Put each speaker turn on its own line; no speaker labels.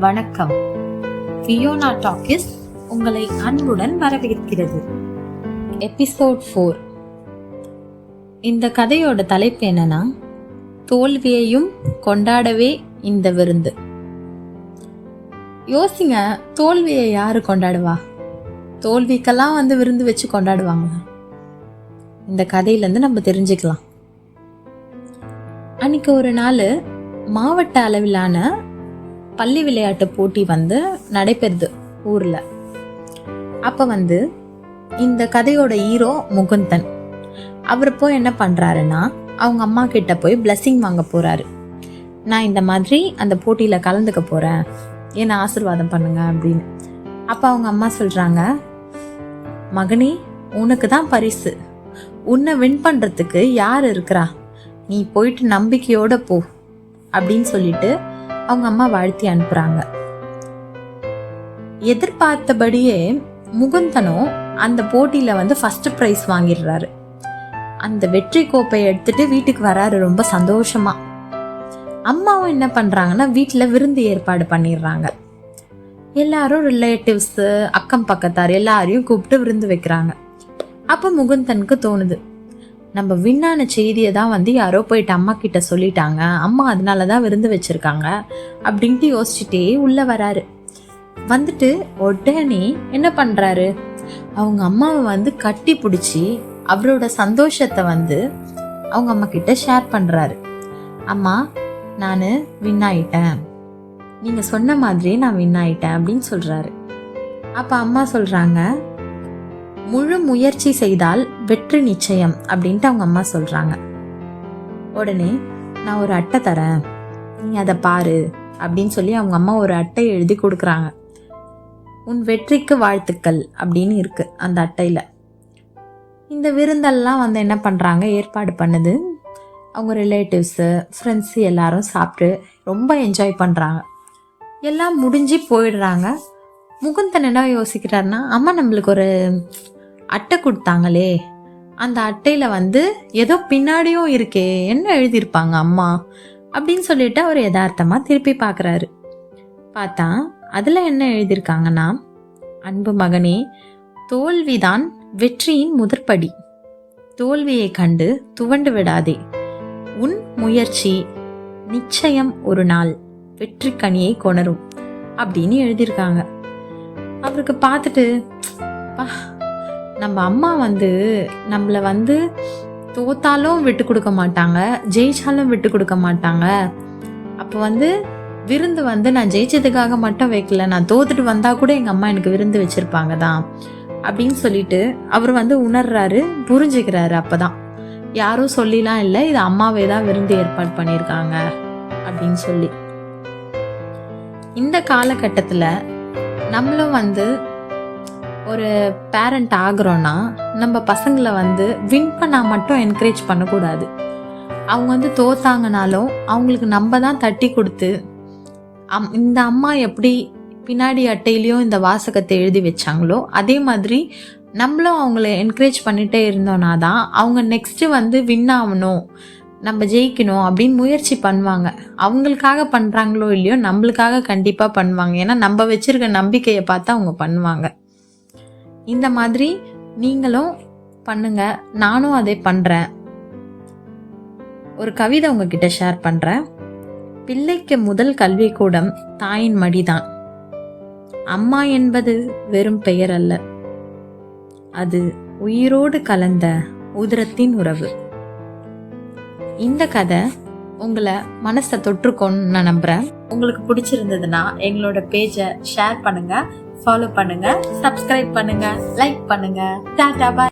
வணக்கம். Fiona talkies உங்களை அன்புடன் வரவேற்கிறது. எபிசோட் ஃபோர் இந்த கதையோட தலைப்பு என்னன்னா தோல்வியையும் கொண்டாடவே இந்த விருந்து. யோசிங்க தோல்வியை யாரு கொண்டாடுவா? தோல்விக்கெல்லாம் வந்து விருந்து வச்சு கொண்டாடுவாங்க இந்த கதையிலேருந்து நம்ம தெரிஞ்சுக்கலாம். அன்னைக்கு ஒரு நாள் மாவட்ட அளவிலான பள்ளி விளையாட்டு போட்டி வந்து நடைபெறுது ஊரில். அப்போ வந்து இந்த கதையோட ஹீரோ முகுந்தன். அவர் போய் என்ன பண்ணுறாருன்னா அவங்க அம்மா கிட்ட போய் பிளஸ்ஸிங் வாங்க போகிறாரு நான் இந்த மாதிரி அந்த போட்டியில் கலந்துக்க போகிறேன் என்னை ஆசிர்வாதம் பண்ணுங்க அப்படின்னு. அப்போ அவங்க அம்மா சொல்கிறாங்க மகனே உனக்கு தான் பரிசு. உன்னை வின் பண்ணுறதுக்கு யார் இருக்கிறா? நீ போயிட்டு நம்பிக்கையோட போ. அப்படின்னு சொல்லிட்டு அவங்க அம்மா வாழ்த்தி அனுப்புறாங்க. எதிர்பார்த்தபடியே முகுந்தனும் அந்த போட்டியில வந்து ஃபர்ஸ்ட் ப்ரைஸ் வாங்கிடுறாரு. அந்த வெற்றி கோப்பையை எடுத்துட்டு வீட்டுக்கு வராரு ரொம்ப சந்தோஷமா. அம்மாவும் என்ன பண்றாங்கன்னா வீட்டில் விருந்து ஏற்பாடு பண்ணிடுறாங்க. எல்லாரும் ரிலேட்டிவ்ஸு அக்கம் பக்கத்தார் எல்லாரையும் கூப்பிட்டு விருந்து வைக்கிறாங்க. அப்போ முகுந்தனுக்கு தோணுது நம்ம விண்ணான செய்தியை தான் வந்து யாரோ போயிட்டு அம்மா கிட்ட சொல்லிட்டாங்க. அம்மா அதனால தான் விருந்து வச்சுருக்காங்க அப்படின்ட்டு யோசிச்சுட்டே உள்ளே வராரு. வந்துட்டு உடனே என்ன பண்ணுறாரு அவங்க அம்மாவை வந்து கட்டி பிடிச்சி அவரோட சந்தோஷத்தை வந்து அவங்க அம்மா கிட்ட ஷேர் பண்ணுறாரு அம்மா நான் வின் ஆயிட்டேன் நீங்கள் சொன்ன மாதிரியே நான் வின் ஆயிட்டேன் அப்படின்னு சொல்கிறாரு அப்போ அம்மா சொல்கிறாங்க முயற்சி செய்தால் வெற்றி நிச்சயம் அப்படின்ட்டு அவங்க அம்மா சொல்றாங்க. உடனே நான் ஒரு அட்டை தரேன். நீ அதை பாரு அப்படின்னு சொல்லி அவங்க அம்மா ஒரு அட்டை எழுதி கொடுக்குறாங்க. உன் வெற்றிக்கு வாழ்த்துக்கள் அப்படின்னு இருக்கு அந்த அட்டையில. இந்த விருந்தெல்லாம் வந்து என்ன பண்றாங்க? ஏற்பாடு பண்ணுது. அவங்க ரிலேட்டிவ்ஸு ஃப்ரெண்ட்ஸு எல்லாரும் சாப்பிட்டு ரொம்ப என்ஜாய் பண்ணுறாங்க எல்லாம் முடிஞ்சு போயிடுறாங்க. முகுந்தன் என்ன யோசிக்கிறாருன்னா அம்மா நம்மளுக்கு ஒரு அட்டை கொடுத்தாங்களே. அந்த அட்டையில் வந்து ஏதோ பின்னாடியும் இருக்கே என்ன எழுதியிருப்பாங்க அம்மா? அப்படின்னு சொல்லிட்டு அவர் யதார்த்தமாக திருப்பி பார்க்குறாரு. பார்த்தா அதில் என்ன எழுதியிருக்காங்கன்னா அன்பு மகனே தோல்விதான் வெற்றியின் முதற்படி. தோல்வியை கண்டு துவண்டு விடாதே. உன் முயற்சி நிச்சயம் ஒரு நாள் வெற்றி கனியை கொணரும். அப்படின்னு எழுதியிருக்காங்க. அவருக்கு பார்த்துட்டு நம்ம அம்மா வந்து நம்மளை வந்து தோத்தாலும் விட்டு கொடுக்க மாட்டாங்க ஜெயிச்சாலும் விட்டு கொடுக்க மாட்டாங்க. அப்போ வந்து விருந்து வந்து நான் ஜெயிச்சதுக்காக மட்டும் வைக்கல நான் தோத்துட்டு வந்தா கூட எங்கள் அம்மா எனக்கு விருந்து வச்சிருப்பாங்க தான் அப்படின்னு சொல்லிட்டு அவர் வந்து உணர்றாரு புரிஞ்சுக்கிறாரு அப்போதான். யாரும் சொல்லிலாம் இல்லை இது அம்மாவே தான் விருந்து ஏற்பாடு பண்ணியிருக்காங்க அப்படின்னு சொல்லி. இந்த காலகட்டத்தில் நம்மளும் வந்து ஒரு பேரண்ட் ஆகுறோன்னா நம்ம பசங்களை வந்து வின் பண்ணால் மட்டும் என்கரேஜ் பண்ணக்கூடாது. அவங்க வந்து தோத்தாங்கனாலும் அவங்களுக்கு நம்ம தான் தட்டி கொடுத்து அம் இந்த அம்மா எப்படி பின்னாடி அட்டையிலையும் இந்த வாசகத்தை எழுதி வச்சாங்களோ அதே மாதிரி நம்மளும் அவங்கள என்கரேஜ் பண்ணிகிட்டே இருந்தோம்னா தான் அவங்க நெக்ஸ்ட்டு வந்து வின் ஆகணும் நம்ம ஜெயிக்கணும் அப்படின்னு முயற்சி பண்ணுவாங்க. அவங்களுக்காக பண்ணுறாங்களோ இல்லையோ நம்மளுக்காக கண்டிப்பாக பண்ணுவாங்க. ஏன்னா நம்ம வச்சுருக்க நம்பிக்கையை பார்த்து அவங்க பண்ணுவாங்க. இந்த மாதிரி நீங்களும் பண்ணுங்க. நானும் அதை பண்ணுறேன் ஒரு கவிதை உங்ககிட்ட ஷேர் பண்ணுறேன் பிள்ளைக்கு முதல் கல்விக்கூடம் தாயின் மடிதான். அம்மா என்பது வெறும் பெயர் அல்ல. அது உயிரோடு கலந்த உதிரத்தின் உறவு. இந்த கதை உங்களை மனசை தொற்றுக்கோன்னு நான் நம்புறேன். உங்களுக்கு பிடிச்சிருந்ததுன்னா எங்களோட பேஜை ஷேர் பண்ணுங்க. ஃபாலோ பண்ணுங்க சப்ஸ்கிரைப் பண்ணுங்க லைக் பண்ணுங்க. டாடா பாய்